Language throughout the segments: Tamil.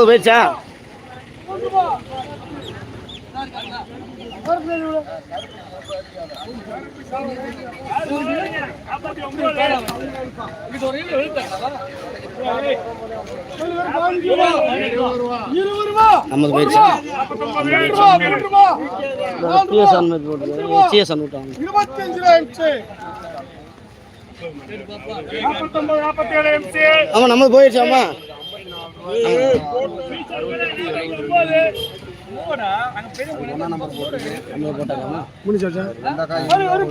போயிடுச்சா ஐம்பது போயிடுச்சா பிஎஸ் அனுமதி போட்டு சிஎஸ் அனுப்பிட்டாங்க நம்ம போயிடுச்சாமா நம்ம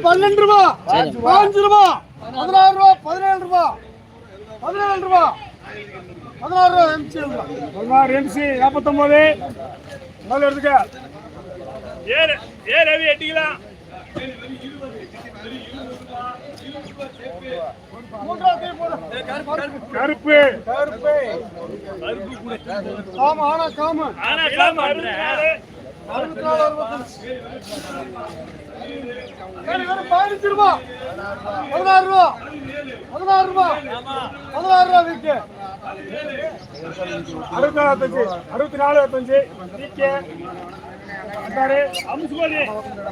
பன்னெண்டு ரூபா. பாஞ்சு ரூபா. பதினாறு ரூபா பதினேழு ரூபா. பதினேழு ரூபா. பதினாறு ரூபா எம்சி பதினாறு எம்சி நாற்பத்தொன்பது நாலு எடுத்துக்க. ஏ ரவி எட்டிக்கலாம். கருப்பு. கருப்பு. காம ஆனா காம ஆனா காம அறுபத்தஞ்சு பதினஞ்சு ரூபா பதினாறு ரூபா. பதினாறு ரூபா. பதினாறு ரூபா விற்கு அறுபத்தி நாலு அறுபத்தி நாலு அறுபத்தஞ்சு. விற்கு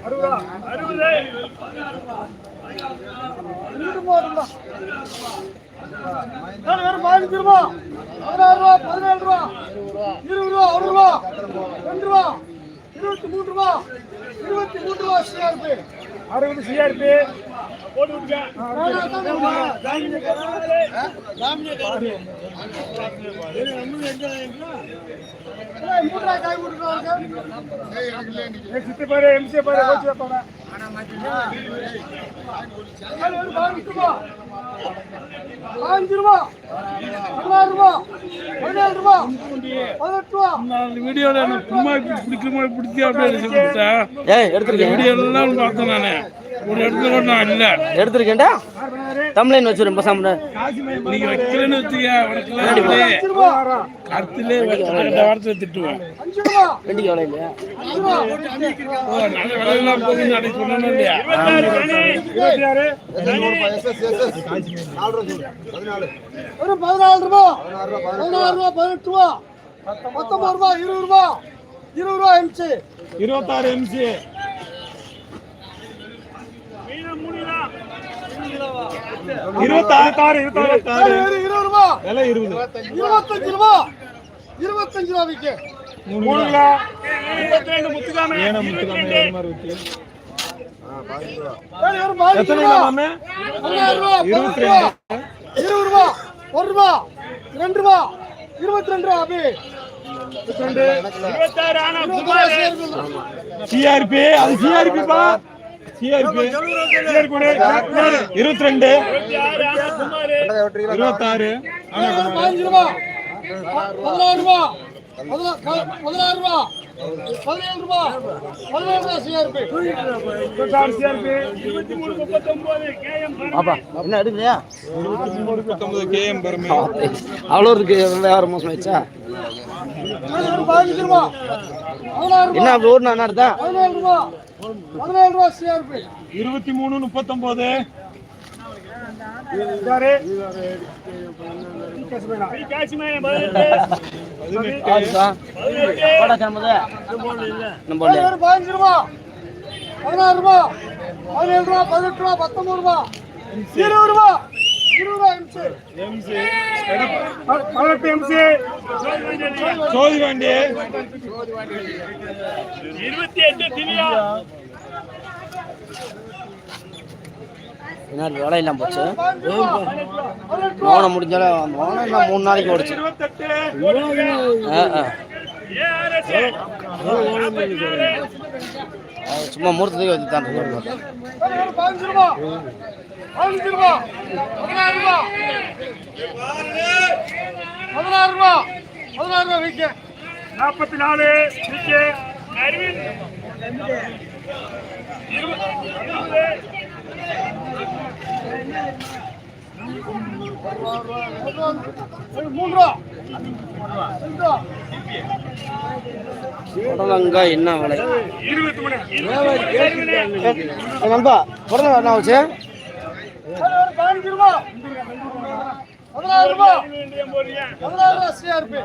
அறுபதா. அறுபது. வெறும் பதினஞ்சு ரூபா பதினாறு ரூபா பதினேழு ரூபா இருபது ரூபா ஒரு ரூபா ரெண்டு ரூபா இருபத்தி மூணு ரூபா இருபத்தி மூணு ரூபா சிஆர்பி அறுபது சிஆர்பி சித்து பாரு எம்சி பாரு வைப்பாங்க பாஞ்சு ரூபா பதினாறு ரூபா பதினேழு ரூபா பதினெட்டு ரூபா வீடியோல எனக்கு சும்மா பிடிக்குமா பிடிச்சி அப்படின்னு சொல்லிட்டேன். ஏய் எடுத்துருக்கேன். வீடியோ எல்லாம் பார்த்தேன் நானு. எடுத்துருக்கேன்டா? தமிழ்லைன் வச்சு ரொம்ப ரூபா வெண்டிக்கு எவ்வளோ இல்லையா? வெறும் பதினாலு ரூபா. பதினாறு ரூபா பதினெட்டு ரூபா. பத்தொன்பது ரூபா இருபது ரூபா. இருபது ரூபா எம்சி இருபத்தாறு எம்சி இருபத்தாறு இருபத்தாறு. இருபது ரூபா. விலை இருபது. இருபத்தஞ்சு ரூபா. இருபத்தஞ்சு ரூபா. விற்க மூணு கிலோ. ஏன முத்துக்காம ஏன மாதிரி எத்தனை கிலோ ரூபா இருபத்தி பதினெட்டு ரூபா இருபது ரூபா ஒரு ரூபா ரெண்டு ரூபா இருபத்தி ரெண்டு. ரூபா அபி சிஆர்பி அது சிஆர்பி பா இருபத்தி ரெண்டு பதினஞ்சு ரூபா. பதினாறு. ரூபா. பதினாறு ரூபா. பதினேழு ரூபா. பதினேழு ரூபா சிஆர்பி. பாப்பா என்ன எடுக்கலையா? முப்பத்தொன்பது கேஎம் பெருமை அவ்வளோ இருக்கு வியாபாரம் மோசம் ஆயிடுச்சா? பதினஞ்சு ரூபா. பதினாறு ரூபா. என்ன அப்படி ஓடுனா என்ன அர்த்தம்? பதினேழு ரூபா. பதினேழு ரூபா சிஆர்பி. இருபத்தி மூணு முப்பத்தொன்பது பதினஞ்சு ரூபா பதினாறு ரூபா பதினேழு ரூபா பதினெட்டு ரூபா பத்தொன்பது ரூபா இருபது ரூபா பதினெட்டு எம்சி சோதி வண்டி. என்ன வேலை இல்லாம போச்சு. பதினெட்டு முடிஞ்சாலும் அந்த முடிஞ்சாலும் மோனம் இன்னும் மூணு நாளைக்கு ஓடிச்சு. சும்மா மூர்த்தத்துக்கு வச்சு தான் நாற்பத்தி நாலு விற்க புடலங்காய் என்ன விலை? நண்பா புடலங்காய் என்ன ஆச்சு? பதினாறு ரூபாய் பதினாறு ரூபாய் சிஆர்பி